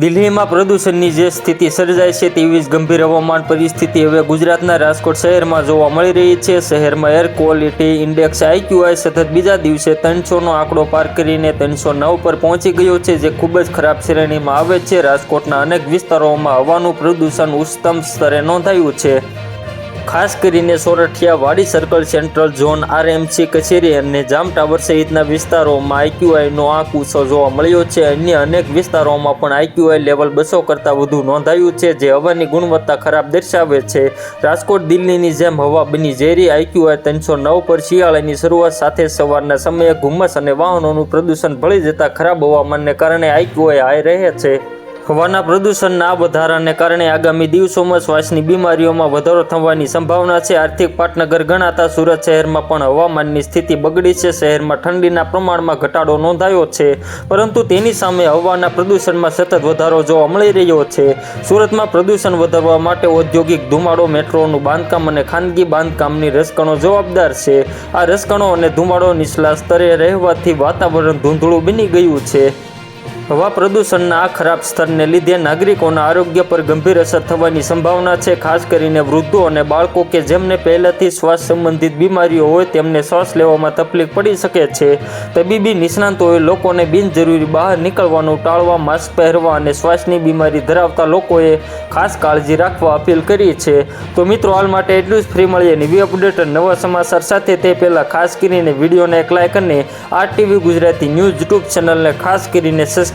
દિલ્હીમાં પ્રદૂષણની જે સ્થિતિ સર્જાય છે તેવી જ ગંભીર હવામાન પરિસ્થિતિ હવે ગુજરાતના રાજકોટ શહેરમાં જોવા મળી રહી છે. શહેરમાં એર ક્વોલિટી ઇન્ડેક્સ આઈક્યુઆઈ સતત બીજા દિવસે ત્રણસોનો આંકડો પાર કરીને ત્રણસો નવ પર પહોંચી ગયો છે, જે ખૂબ જ ખરાબ શ્રેણીમાં આવે છે. રાજકોટના અનેક વિસ્તારોમાં હવાનું પ્રદૂષણ ઉચ્ચતમ સ્તરે નોંધાયું છે. ખાસ કરીને સોરઠિયા વાડી સર્કલ સેન્ટ્રલ ઝોન આરએમસી કચેરી અને જામ ટાવર સહિતના વિસ્તારોમાં આઈક્યુઆઈનો આંક ઊંચો જોવા મળ્યો છે. અન્ય અનેક વિસ્તારોમાં પણ આઈક્યુઆઈ લેવલ બસો કરતાં વધુ નોંધાયું છે, જે હવાની ગુણવત્તા ખરાબ દર્શાવે છે. રાજકોટ દિલ્હીની જેમ હવા બની ઝેરી આઈક્યુઆઈ ત્રણસો નવ પર શિયાળાની શરૂઆત સાથે સવારના સમયે ધુમ્મસ અને વાહનોનું પ્રદૂષણ ભળી જતાં ખરાબ હવામાનને કારણે આઈક્યુઆઈ હાઈ રહે છે. હવાના પ્રદૂષણના વધારાને કારણે આગામી દિવસોમાં શ્વાસની બીમારીઓમાં વધારો થવાની સંભાવના છે. આર્થિક પાટનગર ગણાતા સુરત શહેરમાં પણ હવામાનની સ્થિતિ બગડી છે. શહેરમાં ઠંડીના પ્રમાણમાં ઘટાડો નોંધાયો છે, પરંતુ તેની સામે હવાના પ્રદૂષણમાં સતત વધારો જોવા મળી રહ્યો છે. સુરતમાં પ્રદૂષણ વધારવા માટે ઔદ્યોગિક ધુમાડો, મેટ્રોનું બાંધકામ અને ખાનગી બાંધકામની રસકણો જવાબદાર છે. આ રસકણો અને ધુમાડો નીચલા સ્તરે રહેવાથી વાતાવરણ ધૂંધળું બની ગયું છે. હવા પ્રદૂષણના આ ખરાબ સ્તરને લીધે નાગરિકોના આરોગ્ય પર ગંભીર અસર થવાની સંભાવના છે, ખાસ કરીને વૃદ્ધો અને બાળકો કે જેમને પહેલાથી શ્વાસ સંબંધિત બીમારીઓ હોય તેમને શ્વાસ લેવામાં તકલીફ પડી શકે છે. તબીબી નિષ્ણાંતોએ લોકોને બિનજરૂરી બહાર નીકળવાનું ટાળવા, માસ્ક પહેરવા અને શ્વાસની બીમારી ધરાવતા લોકોએ ખાસ કાળજી રાખવા અપીલ કરી છે. તો મિત્રો, હાલ માટે એટલું જ. ફ્રી મળીએ નવી અપડેટ નવા સમાચાર સાથે. તે પહેલાં ખાસ કરીને વિડીયોને એક લાઇક અને R TV Gujarati news YouTube ચેનલને ખાસ કરીને